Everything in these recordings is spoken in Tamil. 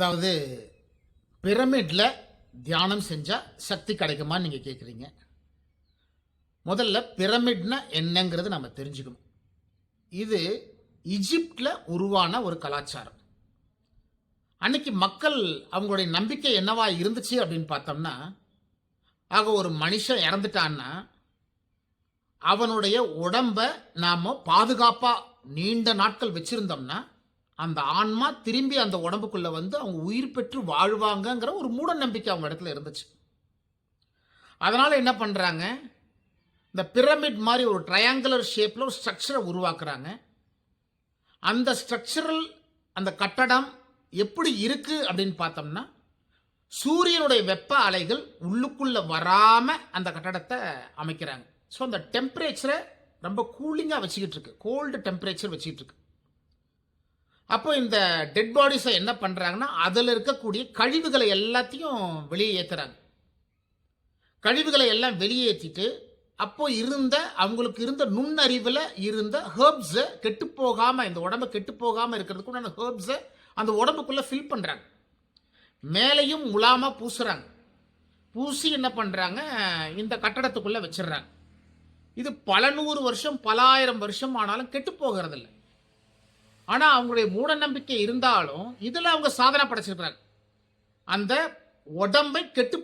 அதாவது பிரமிடில் தியானம் செஞ்சால் சக்தி கிடைக்குமான்னு நீங்கள் கேட்குறீங்க முதல்ல பிரமிட்னா என்னங்கிறது நம்ம தெரிஞ்சுக்கணும். இது இஜிப்டில் உருவான ஒரு கலாச்சாரம். அன்னைக்கு மக்கள் அவங்களுடைய நம்பிக்கை என்னவா இருந்துச்சு அப்படின்னு பார்த்தோம்னா ஆக ஒரு மனுஷன் இறந்துட்டான்னா அவனுடைய உடம்ப நாம் பாதுகாப்பாக நீண்ட நாட்கள் வச்சுருந்தோம்னா அந்த ஆன்மா திரும்பி அந்த உடம்புக்குள்ளே வந்து அவங்க உயிர் பெற்று வாழ்வாங்கங்கிற ஒரு மூட நம்பிக்கை அவங்க இடத்துல இருந்துச்சு. அதனால் என்ன பண்ணுறாங்க இந்த பிரமிட் மாதிரி ஒரு ட்ரையாங்குலர் ஷேப்பில் ஒரு ஸ்ட்ரக்சரை உருவாக்குறாங்க. அந்த ஸ்ட்ரக்சரல் அந்த கட்டடம் எப்படி இருக்குது அப்படின்னு பார்த்தோம்னா சூரியனுடைய வெப்ப அலைகள் உள்ளுக்குள்ளே வராமல் அந்த கட்டடத்தை அமைக்கிறாங்க. ஸோ அந்த டெம்பரேச்சரை ரொம்ப கூலிங்காக வச்சுக்கிட்டு இருக்கு. கோல்டு டெம்பரேச்சர் வச்சுக்கிட்டு இருக்கு. அப்போ இந்த டெட் பாடிஸை என்ன பண்ணுறாங்கன்னா அதில் இருக்கக்கூடிய கழிவுகளை எல்லாத்தையும் வெளியே ஏற்றுறாங்க கழிவுகளை எல்லாம் வெளியேற்றிட்டு அப்போ இருந்த அவங்களுக்கு இருந்த நுண்ணறிவில் இருந்த ஹேர்ப்ஸை கெட்டு போகாமல் இந்த உடம்பு கெட்டு போகாமல் இருக்கிறதுக்கு உண்டான ஹேர்ப்ஸை அந்த உடம்புக்குள்ளே ஃபில் பண்ணுறாங்க மேலையும் முலாமாக பூசுகிறாங்க பூசி என்ன பண்ணுறாங்க இந்த கட்டடத்துக்குள்ளே வச்சிடுறாங்க. இது பல நூறு வருஷம் பல ஆயிரம் வருஷம் ஆனாலும் கெட்டு போகிறதில்ல. ஆனால் அவங்களுடைய மூட நம்பிக்கை இருந்தாலும் இதில் அவங்க சாதனை படைச்சிருக்கிறாங்க அந்த உடம்பை கெட்டு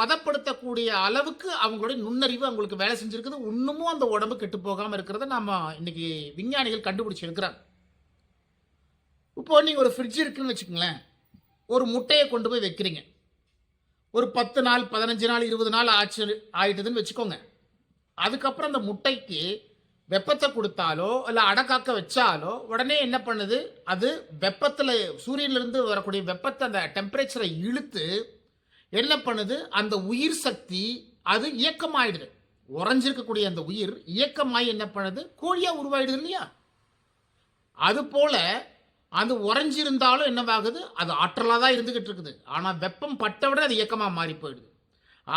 பதப்படுத்தக்கூடிய அளவுக்கு அவங்களுடைய நுண்ணறிவு அவங்களுக்கு வேலை செஞ்சுருக்குது. இன்னமும் அந்த உடம்பு கெட்டு இருக்கிறத நம்ம இன்னைக்கு விஞ்ஞானிகள் கண்டுபிடிச்சிருக்கிறாங்க இப்போ நீங்கள் ஒரு ஃப்ரிட்ஜ் இருக்குன்னு வச்சுக்கோங்களேன். ஒரு முட்டையை கொண்டு போய் வைக்கிறீங்க. ஒரு பத்து நாள் பதினஞ்சு நாள் இருபது நாள் ஆச்சு ஆயிட்டுதுன்னு வச்சுக்கோங்க. அதுக்கப்புறம் அந்த முட்டைக்கு வெப்பத்தை கொடுத்தாலோ இல்லை அடக்காக்க வச்சாலோ உடனே என்ன பண்ணுது? அது வெப்பத்தில் சூரியனிலிருந்து வரக்கூடிய வெப்பத்தை அந்த டெம்பரேச்சரை இழுத்து என்ன பண்ணுது? அந்த உயிர் சக்தி அது இயக்கமாயிடுது. உறைஞ்சிருக்கக்கூடிய அந்த உயிர் இயக்கமாய் என்ன பண்ணுது? கோழியாக உருவாயிடுது இல்லையா? அதுபோல் அது உறைஞ்சிருந்தாலும் என்னவாகுது? அது ஆற்றலாக தான் இருந்துக்கிட்டு இருக்குது. ஆனால் வெப்பம் பட்ட விட அது இயக்கமாக மாறி போயிடுது.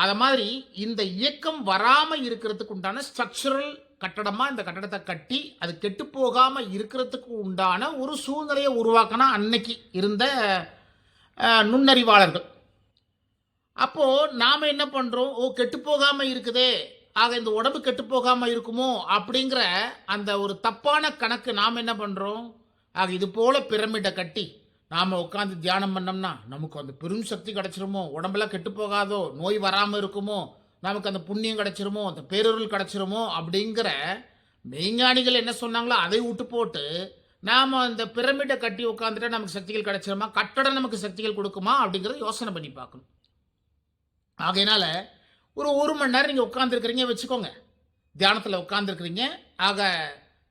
அதை மாதிரி இந்த இயக்கம் வராமல் இருக்கிறதுக்கு உண்டான ஸ்ட்ரக்சரல் கட்டடமாக இந்த கட்டடத்தை கட்டி அது கெட்டு போகாமல் இருக்கிறதுக்கு உண்டான ஒரு சூழ்நிலையை உருவாக்கினா அன்னைக்கு இருந்த நுண்ணறிவாளர்கள். அப்போது நாம் என்ன பண்ணுறோம் ஓ கெட்டு போகாமல் இருக்குதே. ஆக இந்த உடம்பு கெட்டு போகாமல் இருக்குமோ? அப்படிங்கிற அந்த ஒரு தப்பான கணக்கு நாம் என்ன பண்ணுறோம் ஆக இது போல் பிரமிடை கட்டி நாம் உட்காந்து தியானம் பண்ணோம்னா நமக்கு அந்த பெரும் சக்தி கிடச்சிருமோ? உடம்பெல்லாம் கெட்டு போகாதோ? நோய் வராமல் இருக்குமோ? நமக்கு அந்த புண்ணியம் கிடச்சிருமோ அந்த பேரொருள் கிடச்சிருமோ அப்படிங்கிற மெய்ஞானிகள் என்ன சொன்னாங்களோ அதை விட்டு போட்டு நாம் அந்த பிரமிடை கட்டி உட்காந்துட்டா நமக்கு சக்திகள் கிடச்சிருமா? கட்டடம் நமக்கு சக்திகள் கொடுக்குமா? அப்படிங்கிறத யோசனை பண்ணி பார்க்கணும். ஆகையினால ஒரு ஒரு மணி நேரம் நீங்கள் உட்காந்துருக்கிறீங்க வச்சுக்கோங்க. தியானத்தில் உட்காந்துருக்கிறீங்க ஆக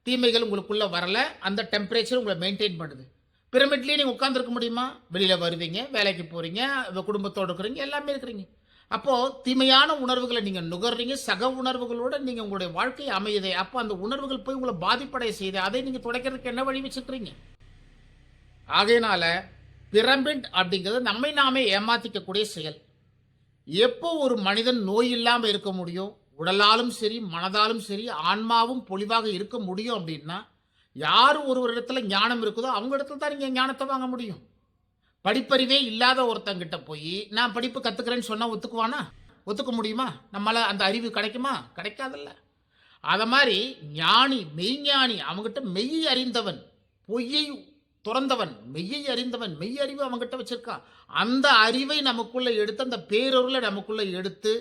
தீமைகள் உங்களுக்குள்ளே வரல அந்த டெம்பரேச்சர் உங்களை மெயின்டைன் பண்ணுது. பிரமிட்லேயே நீங்கள் உட்காந்துருக்க முடியுமா? வெளியில் வருவீங்க வேலைக்கு போகிறீங்க குடும்பத்தோடு இருக்கிறீங்க எல்லாமே இருக்கிறீங்க. அப்போது தீமையான உணர்வுகளை நீங்கள் நுகர்றீங்க சக உணர்வுகளோட நீங்கள் உங்களுடைய வாழ்க்கை அமையுதே. அப்போ அந்த உணர்வுகள் போய் உங்களை பாதிப்படைய செய்யுது. அதை நீங்கள் துடைக்கிறதுக்கு என்ன வழி வச்சுக்கிறீங்க ஆகையினால பிரமிட் அப்படிங்கிறது நம்மை நாமே ஏமாற்றிக்கக்கூடிய செயல். எப்போ ஒரு மனிதன் நோய் இல்லாமல் இருக்க முடியும் உடலாலும் சரி மனதாலும் சரி ஆன்மாவும் பொலிவாக இருக்க முடியும் அப்படின்னா யார் ஒரு ஒரு இடத்துல ஞானம் இருக்குதோ அவங்க இடத்துல தான் நீங்கள் ஞானத்தை வாங்க முடியும். படிப்பறிவே இல்லாத ஒருத்தங்கிட்ட போய் நான் படிப்பு கற்றுக்கிறேன்னு சொன்னால் ஒத்துக்குவானா? ஒத்துக்க முடியுமா? நம்மளால் அந்த அறிவு கிடைக்குமா? கிடைக்காதல்ல. அதை மாதிரி ஞானி மெய்ஞானி அவங்ககிட்ட மெய் அறிந்தவன் பொய்யை துறந்தவன் மெய்யை அறிந்தவன் மெய் அறிவு அவங்ககிட்ட வச்சுருக்கான் அந்த அறிவை நமக்குள்ளே எடுத்து அந்த பேரொருளை நமக்குள்ளே எடுத்து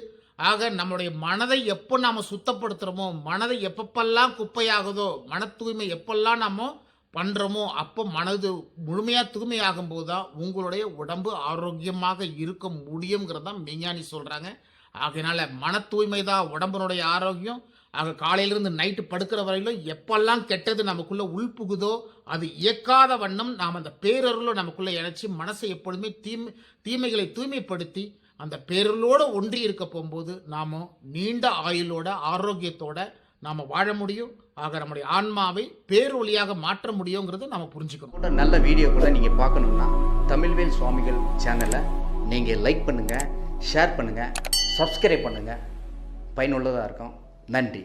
ஆக நம்மளுடைய மனதை எப்போ நாம் சுத்தப்படுத்துகிறோமோ மனதை எப்பப்பெல்லாம் குப்பையாகுதோ மன தூய்மை எப்பெல்லாம் நாம பண்ணுறோமோ அப்போ மனது முழுமையாக தூய்மையாகும் போது தான் உங்களுடைய உடம்பு ஆரோக்கியமாக இருக்க முடியுங்கிறது தான் விஞ்ஞானி சொல்கிறாங்க ஆகையினால மன தூய்மை தான் உடம்பினுடைய ஆரோக்கியம். ஆக காலையிலிருந்து நைட்டு படுக்கிற வரையிலும் எப்பெல்லாம் கெட்டது நமக்குள்ளே உள்புகுதோ அது இயக்காத வண்ணம் நாம் அந்த பேரருளை நமக்குள்ளே இணைச்சி மனசை எப்பொழுதுமே தீமை தீமைகளை தூய்மைப்படுத்தி அந்த பேரருளோட ஒன்றி இருக்க போகும்போது நாம் நீண்ட ஆயுளோட ஆரோக்கியத்தோட நாம் வாழ முடியும். ஆக நம்முடைய ஆன்மாவை பேரொளியாக மாற்ற முடியுங்கிறத நம்ம புரிஞ்சுக்கணும். நல்ல நல்ல வீடியோக்களை நீங்கள் பார்க்கணுன்னா தமிழ்வேல் சுவாமிகள் சேனலை நீங்கள் லைக் பண்ணுங்கள் ஷேர் பண்ணுங்கள் சப்ஸ்கிரைப் பண்ணுங்கள் பயனுள்ளதாக இருக்கும். நன்றி.